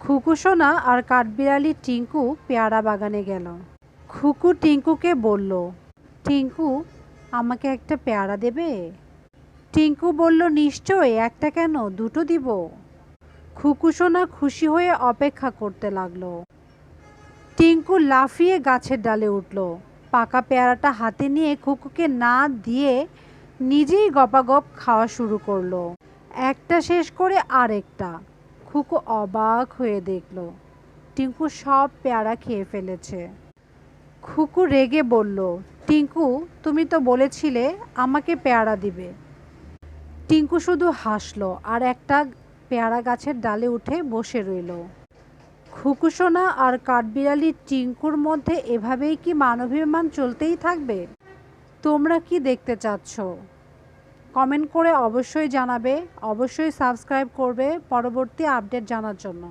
খুকুসোনা আর কাঠবিড়ালি টিঙ্কু পেয়ারা বাগানে গেল। খুকু টিঙ্কুকে বলল, টিঙ্কু, আমাকে একটা পেয়ারা দেবে? টিঙ্কু বলল নিশ্চয় একটা কেন? দুটো দিব। খুকুসোনা খুশি হয়ে অপেক্ষা করতে লাগল। টিঙ্কু লাফিয়ে গাছের ডালে উঠল। পাকা পেয়ারাটা হাতে নিয়ে খুকুকে না দিয়ে নিজেই গপাগপ খাওয়া শুরু করল। একটা শেষ করে আরেকটা। খুকু অবাক হয়ে দেখল। টিঙ্কু সব পেয়ারা খেয়ে ফেলেছে। খুকু রেগে বলল, টিঙ্কু, তুমি তো বলেছিলে আমাকে পেয়ারা দিবে। টিঙ্কু শুধু হাসলো আর একটা পেয়ারা গাছের ডালে উঠে বসে রইল। খুকুসোনা আর কাঠবিড়ালি টিঙ্কুর মধ্যে এভাবেই কি মানবিমান চলতেই থাকবে? তোমরা কি দেখতে চাচ্ছ? কমেন্ট করে অবশ্যই জানাবে অবশ্যই সাবস্ক্রাইব করবে পরবর্তী আপডেট জানার জন্য।